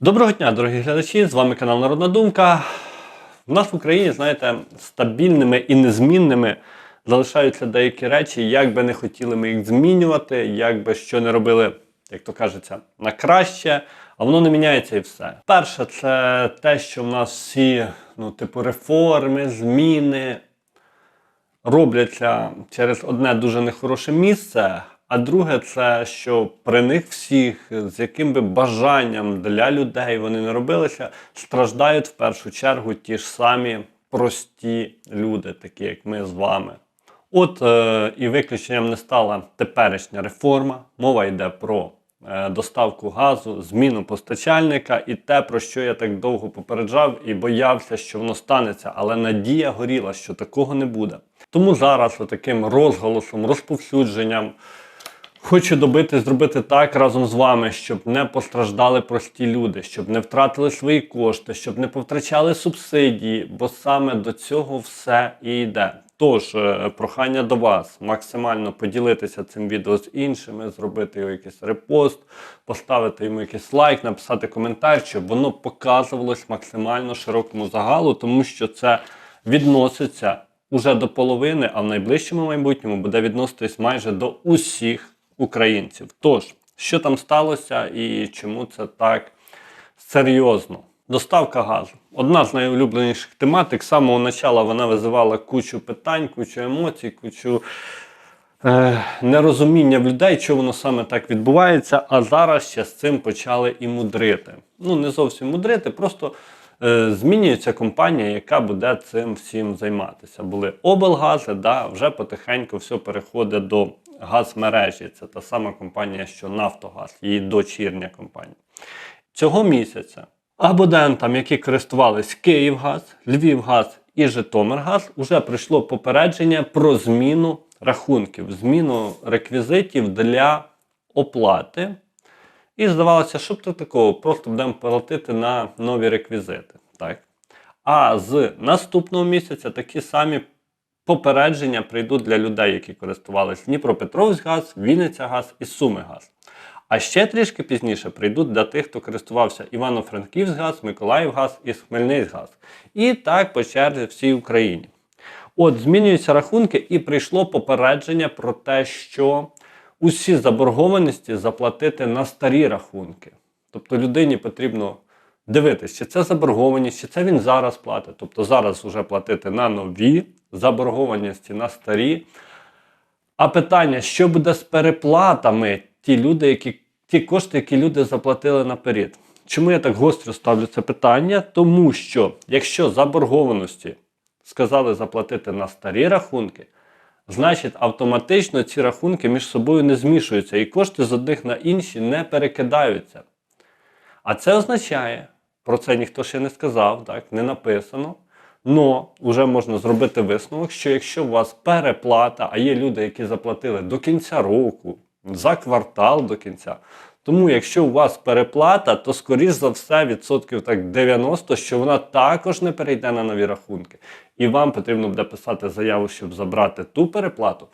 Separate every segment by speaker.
Speaker 1: Доброго дня, дорогі глядачі! З вами канал Народна Думка. В нас в Україні, знаєте, стабільними і незмінними залишаються деякі речі, як би не хотіли ми їх змінювати, як би що не робили, як то кажеться, на краще, а воно не міняється і все. Перше, це те, що в нас всі, ну, типу, реформи, зміни робляться через одне дуже нехороше місце. А друге, це що при них всіх, з яким би бажанням для людей вони не робилися, страждають в першу чергу ті ж самі прості люди, такі як ми з вами. От е, і виключенням не стала теперішня реформа. Мова йде про е, доставку газу, зміну постачальника і те, про що я так довго попереджав і боявся, що воно станеться, але надія горіла, що такого не буде. Тому зараз отаким розголосом, розповсюдженням. Хочу добити зробити так разом з вами, щоб не постраждали прості люди, щоб не втратили свої кошти, щоб не повтрачали субсидії, бо саме до цього все і йде. Тож, е, прохання до вас максимально поділитися цим відео з іншими, зробити його якийсь репост, поставити йому якийсь лайк, написати коментар, щоб воно показувалось максимально широкому загалу, тому що це відноситься уже до половини, а в найближчому майбутньому буде відноситись майже до усіх українців. Тож, що там сталося і чому це так серйозно? Доставка газу. Одна з найулюбленіших тематик. З самого початку вона визивала кучу питань, кучу емоцій, кучу е, нерозуміння в людей, що воно саме так відбувається. А зараз ще з цим почали і мудрити. Ну, не зовсім мудрити, просто е, змінюється компанія, яка буде цим всім займатися. Були облгази, да, вже потихеньку все переходить до газмережі. Це та сама компанія, що Нафтогаз, її дочірня компанія. Цього місяця абонентам, які користувались Київгаз, Львівгаз і Житомиргаз, вже прийшло попередження про зміну рахунків, зміну реквізитів для оплати. І здавалося, що б то такого, просто будемо платити на нові реквізити. Так? А з наступного місяця такі самі попередження прийдуть для людей, які користувалися Дніпропетровськгаз, Вінницягаз і Сумигаз. А ще трішки пізніше прийдуть для тих, хто користувався Івано-Франківськгаз, Миколаївгаз і Хмельницькгаз. І так по черзі всій Україні. От змінюються рахунки, і прийшло попередження про те, що усі заборгованості заплатити на старі рахунки. Тобто людині потрібно дивитися, чи це заборгованість, чи це він зараз платить. Тобто зараз вже платити на нові заборгованості на старі. А питання, що буде з переплатами ті люди, які, ті кошти, які люди заплатили наперед? Чому я так гостро ставлю це питання? Тому що якщо заборгованості сказали заплатити на старі рахунки, значить автоматично ці рахунки між собою не змішуються і кошти з одних на інші не перекидаються. А це означає, про це ніхто ще не сказав, так, не написано. Но вже можна зробити висновок, що якщо у вас переплата, а є люди, які заплатили до кінця року, за квартал до кінця. Тому, якщо у вас переплата, то скоріш за все відсотків так 90, що вона також не перейде на нові рахунки. І вам потрібно буде писати заяву, щоб забрати ту переплату,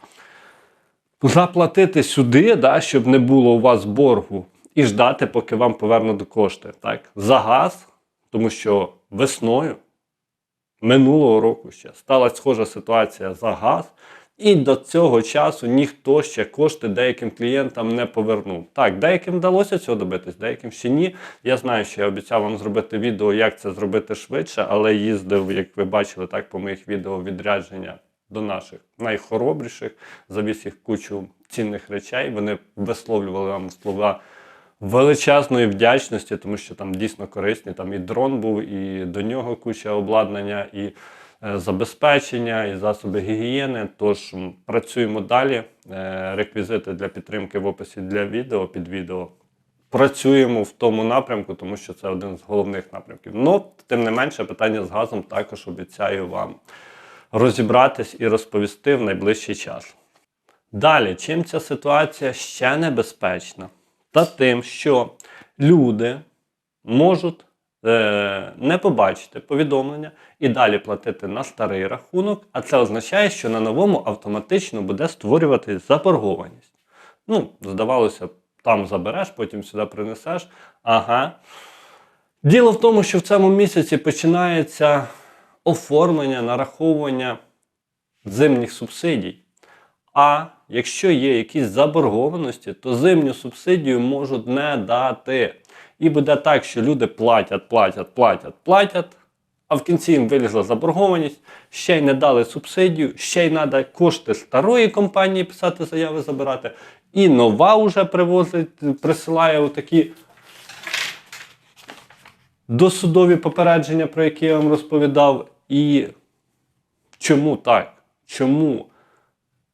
Speaker 1: заплатити сюди, да, щоб не було у вас боргу, і ждати, поки вам повернуть кошти. Так? За газ, тому що весною минулого року ще сталася схожа ситуація за газ. І до цього часу ніхто ще кошти деяким клієнтам не повернув. Так, деяким вдалося цього добитись, деяким ще ні. Я знаю, що я обіцяв вам зробити відео, як це зробити швидше, але їздив, як ви бачили, так по моїх відео відрядження до наших найхоробріших, завіз їх кучу цінних речей. Вони висловлювали вам слова величезної вдячності, тому що там дійсно корисні. Там і дрон був, і до нього куча обладнання, і е, забезпечення, і засоби гігієни. Тож працюємо далі. Е, Реквізити для підтримки в описі для відео під відео. Працюємо в тому напрямку, тому що це один з головних напрямків. Ну, тим не менше, питання з газом також обіцяю вам розібратись і розповісти в найближчий час. Далі, чим ця ситуація ще небезпечна? Та тим, що люди можуть е, не побачити повідомлення і далі платити на старий рахунок, а це означає, що на новому автоматично буде створювати заборгованість. Ну, здавалося там забереш, потім сюди принесеш. Ага. Діло в тому, що в цьому місяці починається оформлення, нараховування зимніх субсидій. А якщо є якісь заборгованості, то зимню субсидію можуть не дати. І буде так, що люди платять, платять, платять, платять, а в кінці їм вилізла заборгованість, ще й не дали субсидію, ще й треба кошти старої компанії писати заяви забирати. І нова вже привозить, присилає отакі досудові попередження, про які я вам розповідав. І чому так? Чому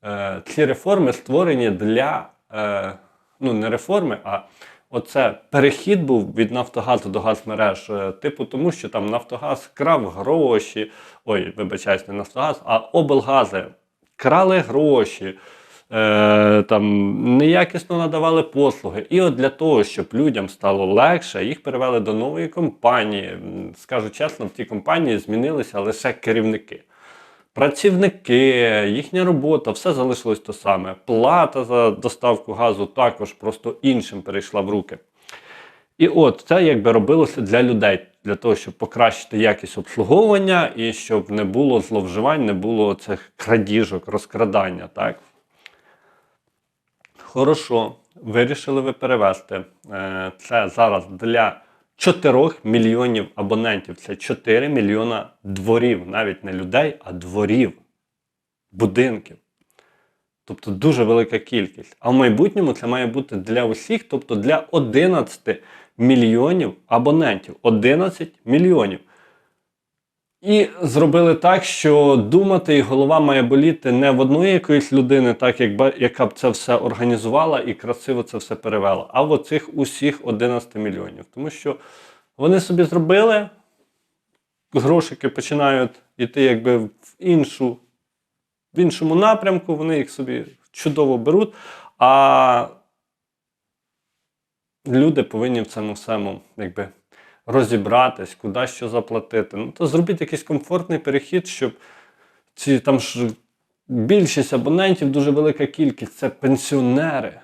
Speaker 1: е, ці реформи створені для е, ну не реформи, а оце перехід був від Нафтогазу до газмереж, е, типу тому, що там Нафтогаз крав гроші. Ой, вибачаюсь, не Нафтогаз, а облгази крали гроші. Е, там неякісно надавали послуги. І от для того, щоб людям стало легше, їх перевели до нової компанії. Скажу чесно, в тій компанії змінилися лише керівники. Працівники, їхня робота, все залишилось то саме. Плата за доставку газу також просто іншим перейшла в руки. І от це якби робилося для людей, для того, щоб покращити якість обслуговування і щоб не було зловживань, не було цих крадіжок, розкрадання. Так? Хорошо, вирішили ви перевести. Е, Це зараз для 4 мільйонів абонентів. Це 4 мільйона дворів, навіть не людей, а дворів, будинків. Тобто дуже велика кількість. А в майбутньому це має бути для усіх, тобто для 11 мільйонів абонентів. 11 мільйонів. І зробили так, що думати і голова має боліти не в одної якоїсь людини, так як ба- яка б це все організувала і красиво це все перевела, а в оцих усіх 11 мільйонів. Тому що вони собі зробили, грошики починають йти якби в іншу, в іншому напрямку, вони їх собі чудово беруть. А люди повинні в цьому всьому якби розібратись, куди що заплатити. Ну, то зробіть якийсь комфортний перехід, щоб ці там ж більшість абонентів, дуже велика кількість це пенсіонери.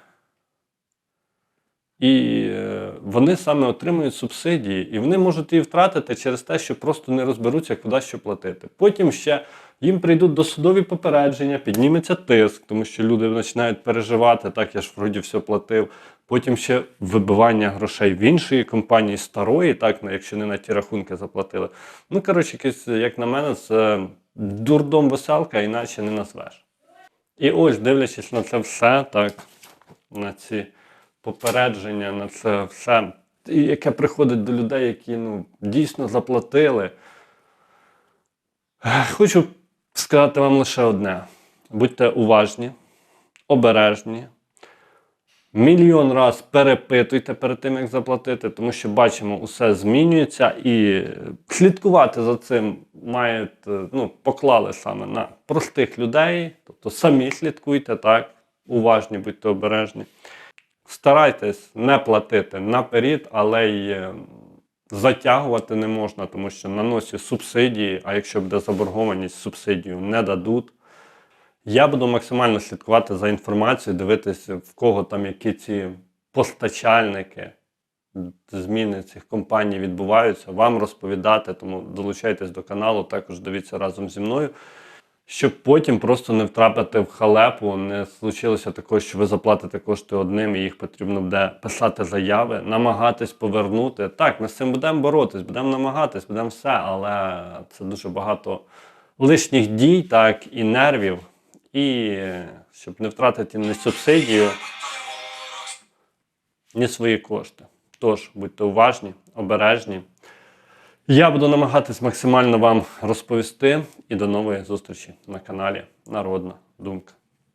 Speaker 1: І е, вони саме отримують субсидії, і вони можуть її втратити через те, що просто не розберуться, куди що платити. Потім ще їм прийдуть досудові попередження, підніметься тиск, тому що люди починають переживати, так я ж вроді все платив. Потім ще вибивання грошей в іншої компанії старої, так, якщо не на ті рахунки заплатили. Ну, коротше, якийсь, як на мене, це дурдом веселка, іначе не назвеш. І ось, дивлячись на це все, так, на ці попередження, на це все, яке приходить до людей, які ну, дійсно заплатили. Хочу сказати вам лише одне: будьте уважні, обережні. Мільйон раз перепитуйте перед тим, як заплатити, тому що бачимо, усе змінюється, і слідкувати за цим мають, е, ну, поклали саме на простих людей, тобто самі слідкуйте, так, уважні, будьте обережні. Старайтесь не платити наперед, але й е, затягувати не можна, тому що на носі субсидії, а якщо буде заборгованість, субсидію не дадуть. Я буду максимально слідкувати за інформацією, дивитися, в кого там які ці постачальники, зміни цих компаній відбуваються, вам розповідати, тому долучайтесь до каналу, також дивіться разом зі мною. Щоб потім просто не втрапити в халепу, не случилося такого, що ви заплатите кошти одним, і їх потрібно буде писати заяви, намагатись повернути. Так, ми з цим будемо боротись, будемо намагатись, будемо все, але це дуже багато лишніх дій, так, і нервів. І щоб не втратити ні субсидію, ні свої кошти. Тож будьте уважні, обережні. Я буду намагатись максимально вам розповісти і до нової зустрічі на каналі Народна Думка.